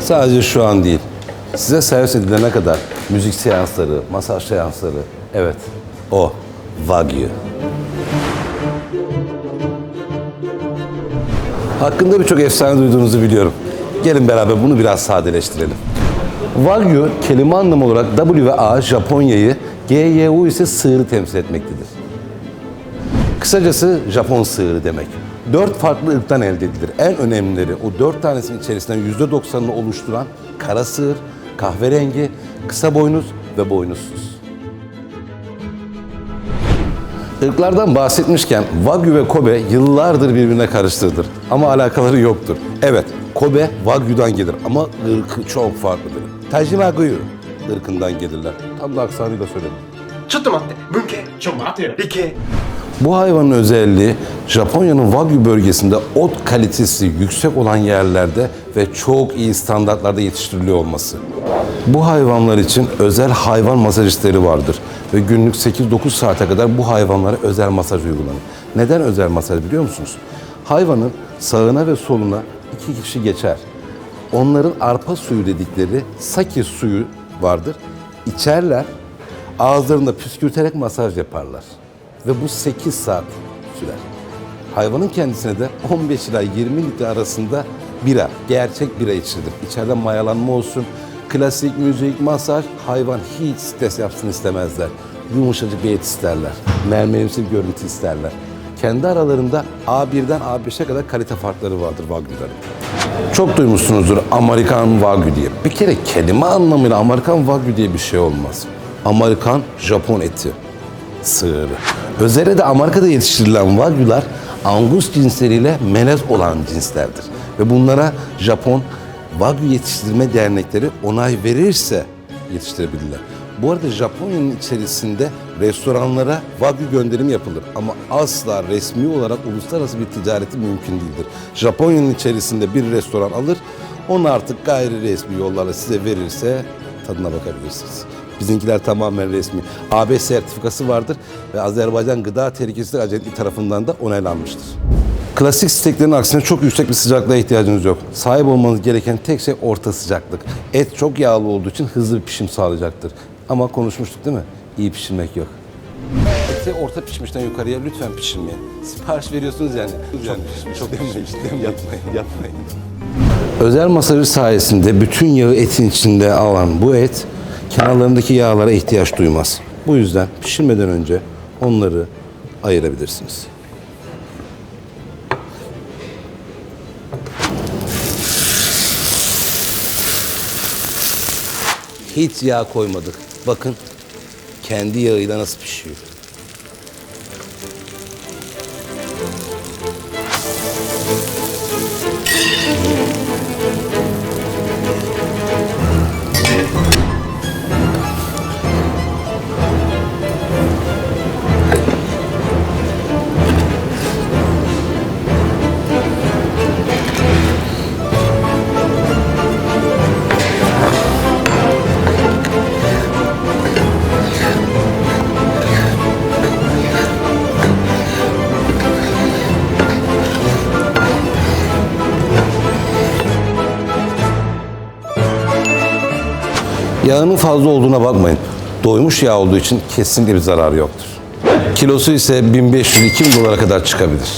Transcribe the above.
Sadece şu an değil. Size servis edilene kadar müzik seansları, masaj seansları, evet o Wagyu. Hakkında birçok efsane duyduğunuzu biliyorum. Gelin beraber bunu biraz sadeleştirelim. Wagyu kelime anlamı olarak W ve A Japonya'yı, G, Y, U ise sığırı temsil etmektedir. Kısacası Japon sığırı demek. Dört farklı ırktan elde edilir. En önemlileri o dört tanesinin içerisinden yüzde doksanını oluşturan kara sığır, kahverengi, kısa boynuz ve boynuzsuz. Irklardan bahsetmişken Wagyu ve Kobe yıllardır birbirine karıştırılır ama alakaları yoktur. Evet, Kobe Wagyu'dan gelir ama ırkı çok farklıdır. Tajima Guyu ırkından gelirler. Tam da aksanıyla söyledim. ちょっと待って文系ちょ待てよ理系 bu hayvanın özelliği Japonya'nın Wagyu bölgesinde ot kalitesi yüksek olan yerlerde ve çok iyi standartlarda yetiştiriliyor olması. Bu hayvanlar için özel hayvan masajistleri vardır ve günlük 8-9 saate kadar bu hayvanlara özel masaj uygulanır. Neden özel masaj biliyor musunuz? Hayvanın sağına ve soluna iki kişi geçer. Onların arpa suyu dedikleri sake suyu vardır. İçerler, ağızlarında püskürterek masaj yaparlar. Ve bu 8 saat sürer. Hayvanın kendisine de 15 ila 20 litre arasında bira, gerçek bira içirilir. İçeride mayalanma olsun, klasik müzik, masaj, hayvan hiç stres yapsın istemezler. Yumuşacık bir et isterler, mermerimsi bir görüntü isterler. Kendi aralarında A1'den A5'e kadar kalite farkları vardır Wagyu'ların. Çok duymuşsunuzdur Amerikan Wagyu diye. Bir kere kelime anlamıyla Amerikan Wagyu diye bir şey olmaz. Amerikan Japon eti sığırı. Özellikle Amerika'da yetiştirilen Wagyu'lar Angus cinsleriyle melez olan cinslerdir. Ve bunlara Japon Wagyu yetiştirme dernekleri onay verirse yetiştirebilirler. Bu arada Japonya'nın içerisinde restoranlara Wagyu gönderimi yapılır ama asla resmi olarak uluslararası bir ticareti mümkün değildir. Japonya'nın içerisinde bir restoran alır, onu artık gayri resmi yollarla size verirse tadına bakabilirsiniz. Bizimkiler tamamen resmi. AB sertifikası vardır ve Azerbaycan Gıda Tehlikesizlik Acentligi tarafından da onaylanmıştır. Klasik steklerin aksine çok yüksek bir sıcaklığa ihtiyacınız yok. Sahip olmanız gereken tek şey orta sıcaklık. Et çok yağlı olduğu için hızlı bir pişim sağlayacaktır. Ama konuşmuştuk değil mi? İyi pişirmek yok. Eti orta pişmişten yukarıya lütfen pişirmeyin. Sipariş veriyorsunuz yani. Çok pişmiş, çok pişmiş. Yapmayın, yapmayın. Özel masajı sayesinde bütün yağı etin içinde alan bu et kenarlarındaki yağlara ihtiyaç duymaz. Bu yüzden pişirmeden önce onları ayırabilirsiniz. Hiç yağ koymadık. Bakın kendi yağıyla nasıl pişiyor. Yağının fazla olduğuna bakmayın. Doymuş yağ olduğu için kesinlikle bir zararı yoktur. Kilosu ise 1500-2000 dolara kadar çıkabilir.